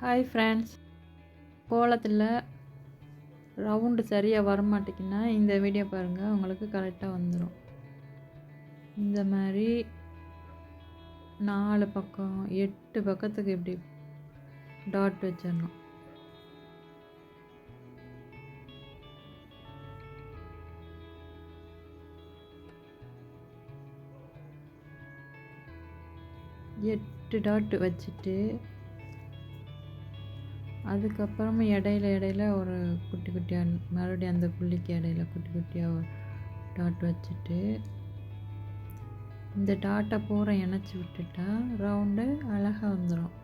Hi friends கோலத்தில் round சரியாக வரமாட்டேங்கன்னா இந்த வீடியோ பாருங்கள் உங்களுக்கு கரெக்டாக வந்துடும் இந்த மாதிரி நாலு பக்கம் எட்டு பக்கத்துக்கு இப்படி டாட் வச்சிடணும். எட்டு டாட் வச்சுட்டு அதுக்கப்புறமா இடையில இடையில ஒரு குட்டி குட்டியாக மறுபடியும் அந்த புள்ளிக்கு இடையில குட்டி குட்டியாக ஒரு டாட் வச்சுட்டு இந்த டாட்டை பூரா இணைச்சி விட்டுட்டா ரவுண்டு அழகாக வந்துடும்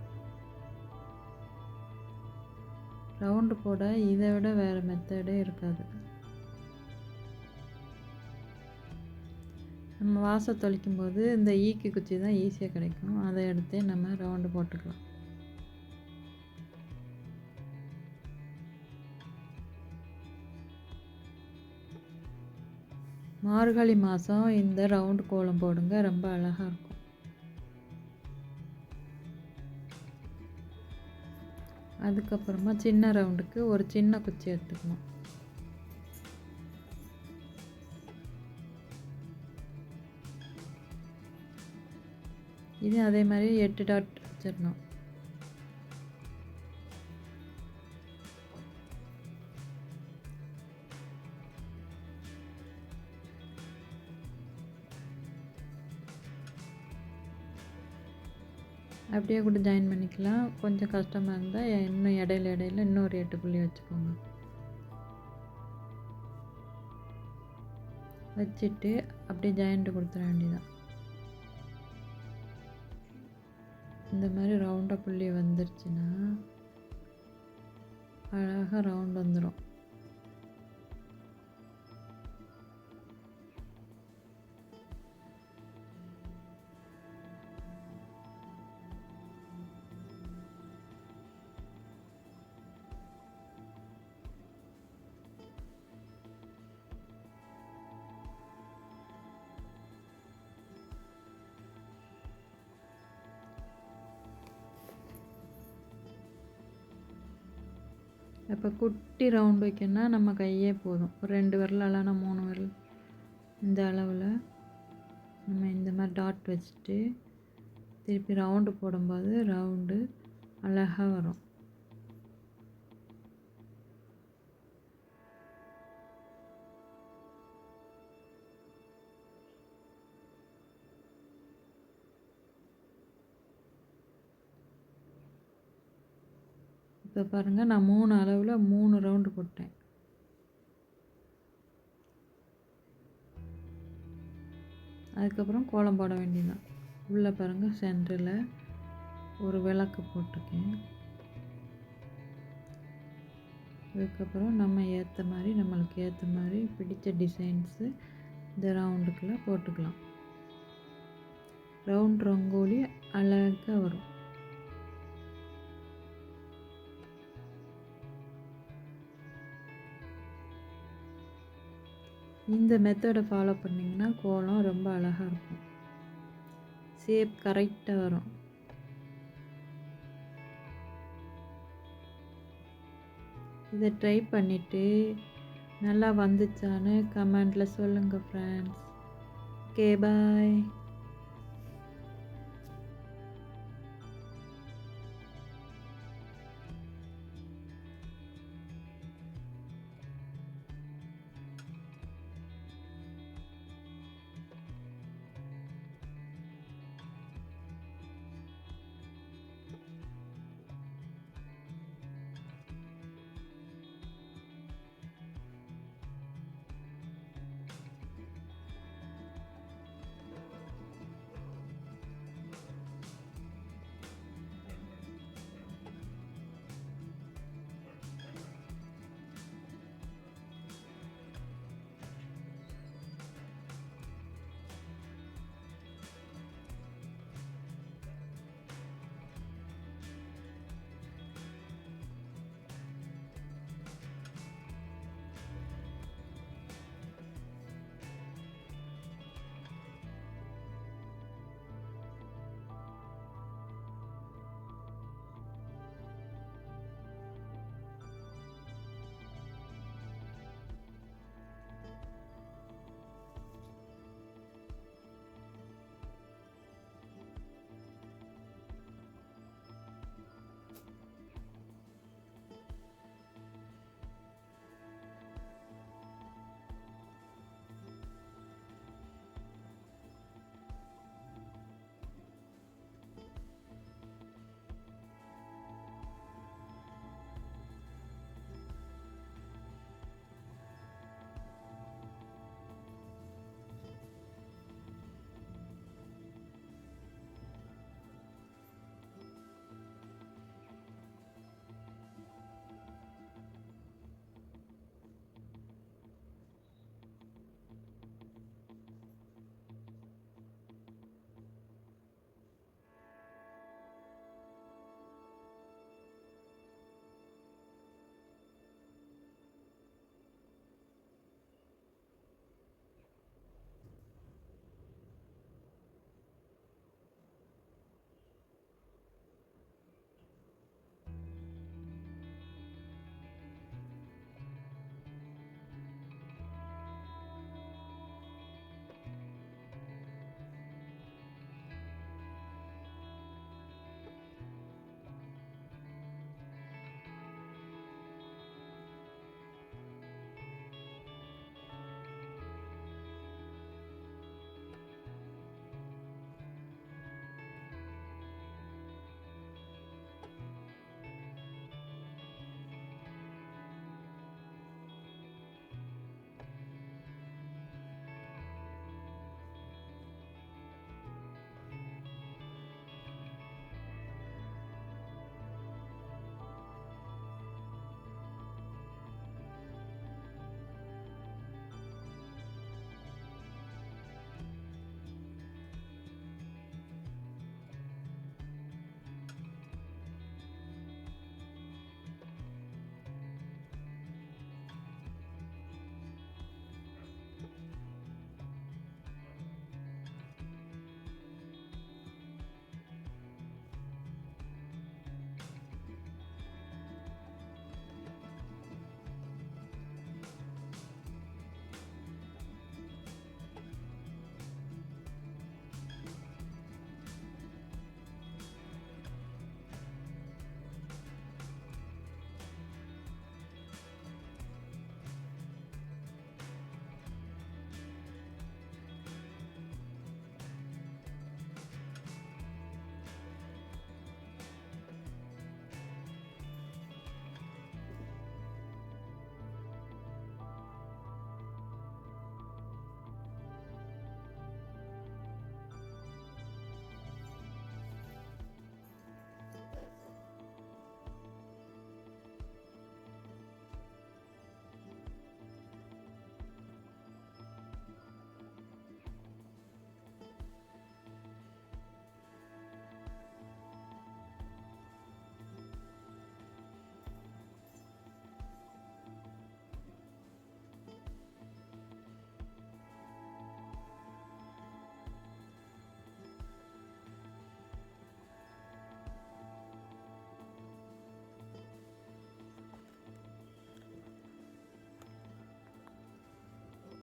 ரவுண்டு போட இதை விட வேறு மெத்தடே இருக்காது. நம்ம வாசல் தொளிக்கும் போது இந்த ஈக்கி குச்சி தான் ஈஸியாக கிடைக்கும். அதை எடுத்து நம்ம ரவுண்டு போட்டுக்கலாம். மார்கழி மாதம் இந்த ரவுண்டு கோலம் போடுங்க ரொம்ப அழகாக இருக்கும். அதுக்கப்புறமா சின்ன ரவுண்டுக்கு ஒரு சின்ன குச்சி எடுத்துக்கணும். இது அதே மாதிரி எட்டு டாட் வச்சிடணும். அப்படியே கூட ஜாயின் பண்ணிக்கலாம். கொஞ்சம் கஷ்டமாக இருந்தால் இன்னும் இடையில இடையில இன்னொரு எட்டு புள்ளி வச்சுக்கோங்க. வச்சுட்டு அப்படியே ஜாயிண்ட்டு கொடுத்துட வேண்டியதான் இந்த மாதிரி ரவுண்டாக புள்ளி வந்துருச்சுன்னா அழகாக ரவுண்ட் வந்துடும் இப்போ குட்டி ரவுண்ட் வைக்கணும்னா நம்ம கையே போதும். ஒரு ரெண்டு விரல் இல்லைனா மூணு விரல் இந்த அளவில் நம்ம இந்த மாதிரி டாட் வச்சுட்டு திருப்பி ரவுண்டு போடும்போது ரவுண்டு அழகாக வரும். இப்போ பாருங்கள் நான் மூணு அளவில் மூணு ரவுண்டு போட்டேன். அதுக்கப்புறம் கோலம் போட வேண்டியதான் உள்ளே பாருங்கள் சென்டரில் ஒரு விளக்கு போட்டிருக்கேன். அதுக்கப்புறம் நம்ம ஏற்ற மாதிரி நம்மளுக்கு ஏற்ற மாதிரி பிடித்த டிசைன்ஸு இந்த ரவுண்டுக்குள்ளே போட்டுக்கலாம். ரவுண்ட் ரங்கோலி அழகாக வரும். இந்த மெத்தடை ஃபாலோ பண்ணிங்கன்னா கோலம் ரொம்ப அழகாக இருக்கும். ஷேப் கரெக்டாக வரும். இதை ட்ரை பண்ணிவிட்டு நல்லா வந்துச்சான்னு கமெண்டில் சொல்லுங்கள் ஃப்ரெண்ட்ஸ் ஓகே பாய்